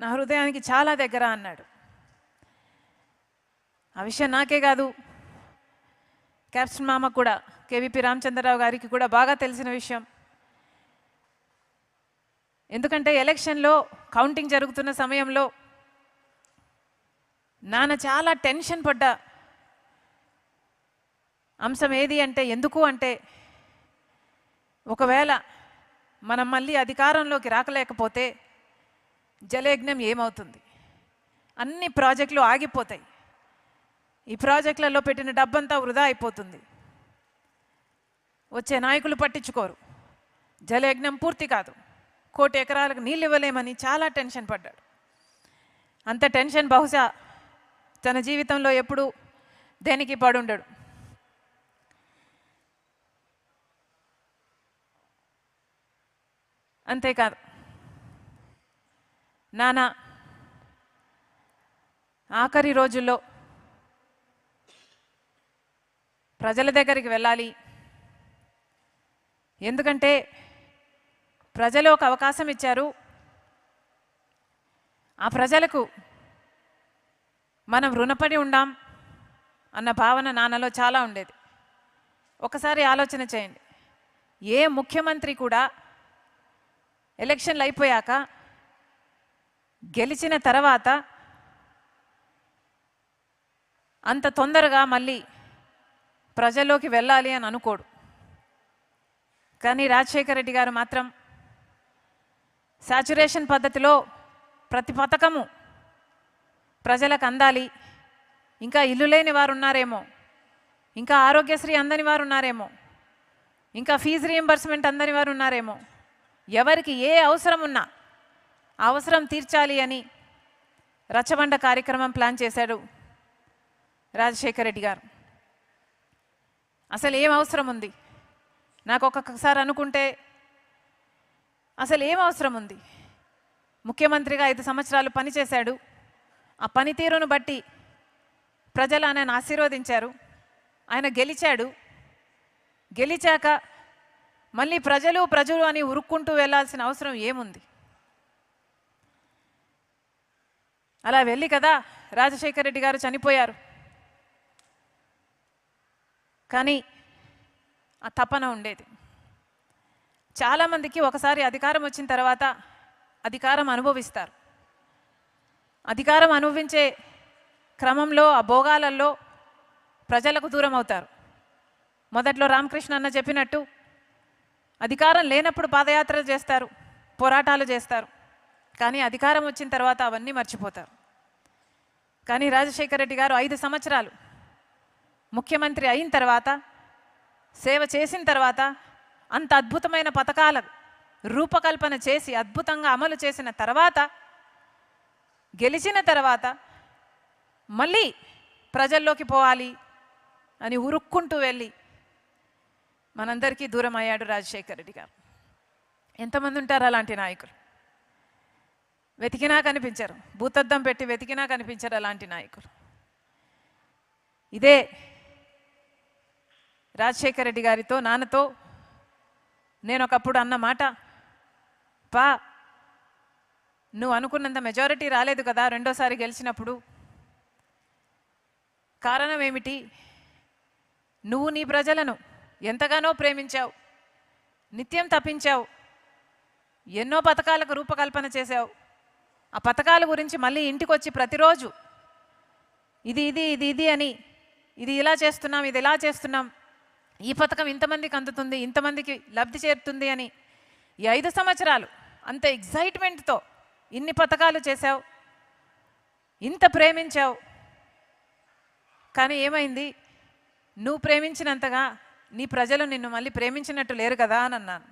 నా హృదయానికి చాలా దగ్గర అన్నాడు. ఆ విషయం నాకే కాదు. క్యాప్టెన్ మామ కూడా కేవీపీ రామచంద్రరావు గారికి కూడా బాగా తెలిసిన విషయం. ఎందుకంటే ఎలక్షన్లో కౌంటింగ్ జరుగుతున్న సమయంలో నాన్న చాలా టెన్షన్ పడ్డ. అంశం ఏది అంటే ఎందుకు అంటే ఒకవేళ మనం మళ్ళీ అధికారంలోకి రాకలేకపోతే జలయజ్ఞం ఏమవుతుంది? అన్ని ప్రాజెక్టులు ఆగిపోతాయి. ఈ ప్రాజెక్టులలో పెట్టిన డబ్బంతా వృధా అయిపోతుంది. వచ్చే నాయకులు పట్టించుకోరు. జలయజ్ఞం పూర్తి కాదు. కోటి ఎకరాలకు నీళ్ళు ఇవ్వలేమని చాలా టెన్షన్ పడ్డాడు. అంత టెన్షన్ బహుశా తన జీవితంలో ఎప్పుడు దేనికి పడుండడు. అంతేకాదు. నానా ఆఖరి రోజుల్లో ప్రజల దగ్గరికి వెళ్ళాలి. ఎందుకంటే ప్రజలు ఒక అవకాశం ఇచ్చారు. ఆ ప్రజలకు మనం రుణపడి ఉండాం అన్న భావన నాన్నలో చాలా ఉండేది. ఒకసారి ఆలోచన చేయండి. ఏ ముఖ్యమంత్రి కూడా ఎలక్షన్లు అయిపోయాక గెలిచిన తర్వాత అంత తొందరగా మళ్ళీ ప్రజల్లోకి వెళ్ళాలి అని అనుకోడు. కానీ రాజశేఖర రెడ్డి గారు మాత్రం సాచురేషన్ పద్ధతిలో ప్రతి పథకము ప్రజలకు అందాలి. ఇంకా ఇల్లు లేని వారు ఉన్నారేమో ఇంకా ఆరోగ్యశ్రీ అందని వారు ఉన్నారేమో ఇంకా ఫీజు రీఎంబర్స్మెంట్ అందని వారు ఉన్నారేమో ఎవరికి ఏ అవసరం ఉన్నా అవసరం తీర్చాలి అని రచ్చబండ కార్యక్రమం ప్లాన్ చేశాడు రాజశేఖర రెడ్డి గారు. అసలు ఏం అవసరం ఉంది? నాకు ఒక్కొక్కసారి అనుకుంటే అసలు ఏం అవసరం ఉంది? ముఖ్యమంత్రిగా ఐదు సంవత్సరాలు పనిచేశాడు ఆ పనితీరును బట్టి ప్రజలు ఆయనను ఆశీర్వదించారు. ఆయన గెలిచాడు. గెలిచాక మళ్ళీ ప్రజలు ప్రజలు అని ఉరుక్కుంటూ వెళ్ళాల్సిన అవసరం ఏముంది? అలా వెళ్ళి కదా రాజశేఖర రెడ్డి గారు చనిపోయారు. కానీ ఆ తపన ఉండేది. చాలామందికి ఒకసారి అధికారం వచ్చిన తర్వాత అధికారం అనుభవిస్తారు. అధికారం అనుభవించే క్రమంలో ఆ భోగాలలో ప్రజలకు దూరం అవుతారు. మొదట్లో రామకృష్ణ అన్న చెప్పినట్టు అధికారం లేనప్పుడు పాదయాత్రలు చేస్తారు పోరాటాలు చేస్తారు. కానీ అధికారం వచ్చిన తర్వాత అవన్నీ మర్చిపోతారు. కానీ రాజశేఖర రెడ్డి గారు ఐదు సంవత్సరాలు ముఖ్యమంత్రి అయిన తర్వాత సేవ చేసిన తర్వాత అంత అద్భుతమైన పథకాల రూపకల్పన చేసి అద్భుతంగా అమలు చేసిన తర్వాత గెలిచిన తర్వాత మళ్ళీ ప్రజల్లోకి పోవాలి అని ఉరుక్కుంటూ వెళ్ళి మనందరికీ దూరం అయ్యాడు రాజశేఖర రెడ్డి గారు. ఎంతమంది ఉంటారు అలాంటి నాయకులు? వెతికినా కనిపించరు. భూతద్దం పెట్టి వెతికినా కనిపించరు అలాంటి నాయకులు. ఇదే రాజశేఖర రెడ్డి గారితో నాన్నతో నేను ఒకప్పుడు అన్న మాట. పా నువ్వు అనుకున్నంత మెజారిటీ రాలేదు కదా రెండోసారి గెలిచినప్పుడు. కారణం ఏమిటి? నువ్వు నీ ప్రజలను ఎంతగానో ప్రేమించావు. నిత్యం తప్పించావు. ఎన్నో పథకాలకు రూపకల్పన చేశావు. ఆ పథకాల గురించి మళ్ళీ ఇంటికి వచ్చి ప్రతిరోజు ఇది ఇది ఇది ఇది అని ఇది ఇలా చేస్తున్నాం ఇది ఇలా చేస్తున్నాం. ఈ పథకం ఇంతమందికి అందుతుంది ఇంతమందికి లబ్ధి చేరుతుంది అని ఈ ఐదు సంవత్సరాలు అంత ఎగ్జైట్మెంట్తో ఇన్ని పథకాలు చేశావు ఇంత ప్రేమించావు. కానీ ఏమైంది? నువ్వు ప్రేమించినంతగా నీ ప్రజలు నిన్ను మళ్ళీ ప్రేమించినట్టు లేరు కదా అని అన్నాను.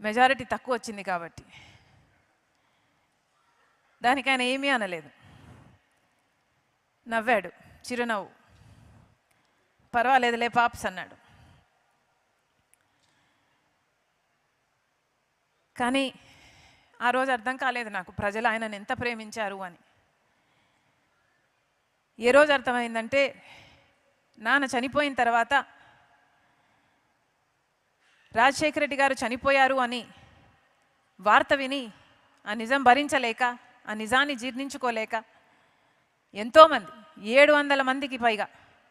మెజారిటీ తక్కువ వచ్చింది కాబట్టి. దానికి ఆయన ఏమీ అనలేదు. నవ్వాడు చిరునవ్వు. పర్వాలేదులే పాప్స్ అన్నాడు. కానీ ఆ రోజు అర్థం కాలేదు నాకు ప్రజలు ఆయనను ఎంత ప్రేమించారు అని. ఏ రోజు అర్థమైందంటే నాన్న చనిపోయిన తర్వాత రాజశేఖర రెడ్డి గారు చనిపోయారు అని వార్త విని ఆ నిజం భరించలేక ఆ నిజాన్ని జీర్ణించుకోలేక ఎంతోమంది ఏడు వందల మందికి పైగా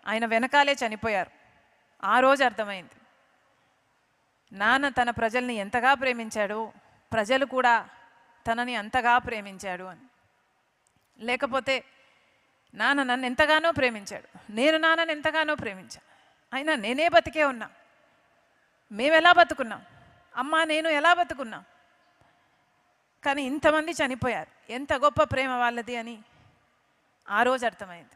ఆయన వెనకాలే చనిపోయారు. ఆ రోజు అర్థమైంది. నాన్న తన ప్రజల్ని ఎంతగా ప్రేమించాడు ప్రజలు కూడా తనని అంతగా ప్రేమించాడు అని. లేకపోతే నాన్న నన్ను ఎంతగానో ప్రేమించాడు నేను నాన్నని ఎంతగానో ప్రేమించాను అయినా నేనే బతికే ఉన్నా. మేమెలా బతుకున్నాం? అమ్మ నేను ఎలా బతుకున్నాం? కానీ ఇంతమంది చనిపోయారు. ఎంత గొప్ప ప్రేమ వాళ్ళది అని ఆ రోజు అర్థమైంది.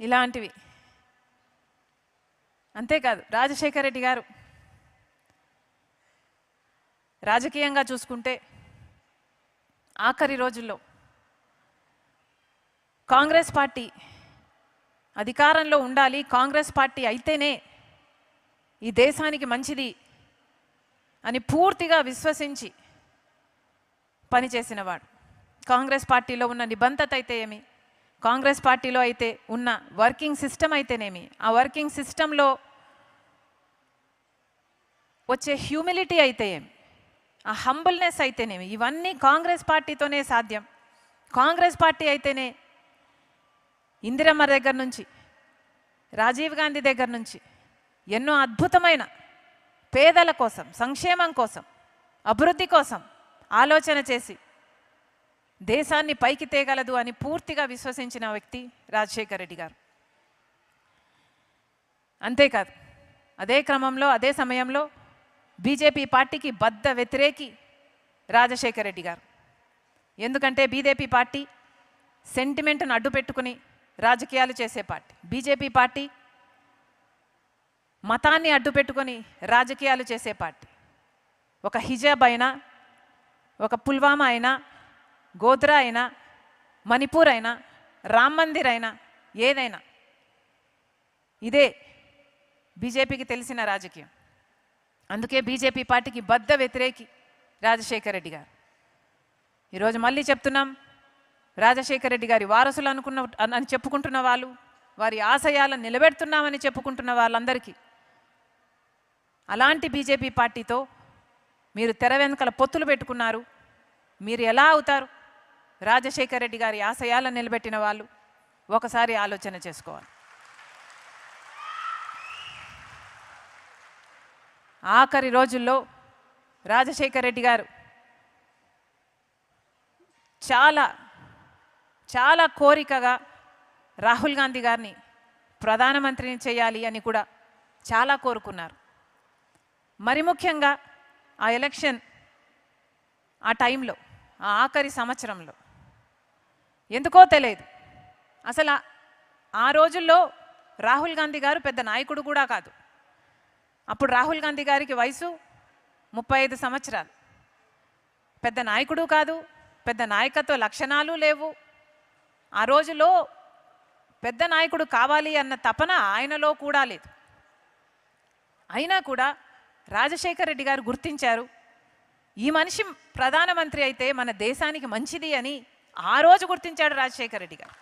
ఇలాంటివి. అంతేకాదు రాజశేఖర రెడ్డి గారు రాజకీయంగా చూసుకుంటే ఆఖరి రోజుల్లో కాంగ్రెస్ పార్టీ అధికారంలో ఉండాలి కాంగ్రెస్ పార్టీ అయితేనే ఈ దేశానికి మంచిది అని పూర్తిగా విశ్వసించి పనిచేసినవాడు కాంగ్రెస్ పార్టీలో ఉన్న నిబంధత అయితే ఏమి? కాంగ్రెస్ పార్టీలో అయితే ఉన్న వర్కింగ్ సిస్టమ్ అయితేనేమి? ఆ వర్కింగ్ సిస్టంలో వచ్చే హ్యూమిలిటీ అయితే ఏమి? ఆ హంబుల్నెస్ అయితేనేమి? ఇవన్నీ కాంగ్రెస్ పార్టీతోనే సాధ్యం. కాంగ్రెస్ పార్టీ అయితేనే ఇందిరమ్మ దగ్గర నుంచి రాజీవ్ గాంధీ దగ్గర నుంచి ఎన్నో అద్భుతమైన పేదల కోసం సంక్షేమం కోసం అభివృద్ధి కోసం ఆలోచన చేసి దేశాన్ని పైకి తేగలదు అని పూర్తిగా విశ్వసించిన వ్యక్తి రాజశేఖర రెడ్డి గారు. అంతేకాదు అదే క్రమంలో అదే సమయంలో బీజేపీ పార్టీకి బద్ద వ్యతిరేకి రాజశేఖర రెడ్డి గారు. ఎందుకంటే బీజేపీ పార్టీ సెంటిమెంట్ను అడ్డుపెట్టుకుని రాజకీయాలు చేసే పార్టీ. బీజేపీ పార్టీ మతాన్ని అడ్డు పెట్టుకొని రాజకీయాలు చేసే పార్టీ. ఒక హిజాబ్ అయినా ఒక పుల్వామా అయినా గోద్రా అయినా మణిపూర్ అయినా రామ్ మందిర్ అయినా ఏదైనా ఇదే బీజేపీకి తెలిసిన రాజకీయం. అందుకే బీజేపీ పార్టీకి బద్ద వ్యతిరేకి రాజశేఖర రెడ్డి గారు. ఈరోజు మళ్ళీ చెప్తున్నాం రాజశేఖర రెడ్డి గారి వారసులు అనుకున్న అని చెప్పుకుంటున్న వాళ్ళు వారి ఆశయాలను నిలబెడుతున్నామని చెప్పుకుంటున్న వాళ్ళందరికీ అలాంటి బీజేపీ పార్టీతో మీరు తెర వెనుకల పొత్తులు పెట్టుకున్నారు. మీరు ఎలా అవుతారు? రాజశేఖర రెడ్డి గారి ఆశయాలను నిలబెట్టిన వాళ్ళు ఒకసారి ఆలోచన చేసుకోవాలి. ఆఖరి రోజుల్లో రాజశేఖర రెడ్డి గారు చాలా చాలా కోరికగా రాహుల్ గాంధీ గారిని ప్రధానమంత్రిని చేయాలి అని కూడా చాలా కోరుకున్నారు. మరి ముఖ్యంగా ఆ ఎలక్షన్ ఆ టైంలో ఆ ఆఖరి సంవత్సరంలో. ఎందుకో తెలియదు. అసలు ఆ- రోజుల్లో రాహుల్ గాంధీ గారు పెద్ద నాయకుడు కూడా కాదు. అప్పుడు రాహుల్ గాంధీ గారికి వయసు ముప్పై ఐదు సంవత్సరాలు. పెద్ద నాయకుడు కాదు పెద్ద నాయకత్వ లక్షణాలు లేవు. ఆ రోజులో పెద్ద నాయకుడు కావాలి అన్న తపన ఆయనలో కూడా లేదు. అయినా కూడా రాజశేఖర రెడ్డి గారు గుర్తించారు ఈ మనిషి ప్రధానమంత్రి అయితే మన దేశానికి మంచిది అని ఆ రోజు గుర్తించాడు రాజశేఖర రెడ్డి గారు.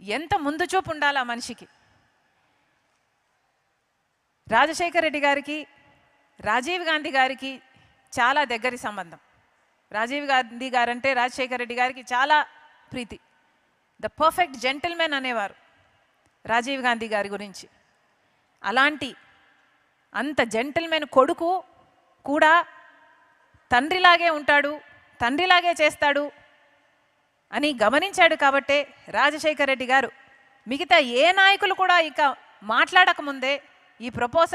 ఎంత ముందు చూపు ఉండాలి ఆ మనిషికి? రాజశేఖర రెడ్డి గారికి రాజీవ్ గాంధీ గారికి చాలా దగ్గరి సంబంధం. రాజీవ్ గాంధీ గారంటే రాజశేఖర రెడ్డి గారికి చాలా ప్రీతి. ద పర్ఫెక్ట్ జెంటిల్మెన్ అనేవారు రాజీవ్ గాంధీ గారి గురించి. అలాంటి అంత జెంటిల్మెన్ కొడుకు కూడా తండ్రిలాగే ఉంటాడు తండ్రిలాగే చేస్తాడు అని గమనించాడు కాబట్టే రాజశేఖర రెడ్డి గారు. మిగతా ఏ నాయకులు కూడా ఇక మాట్లాడకముందే ఈ ప్రపోజల్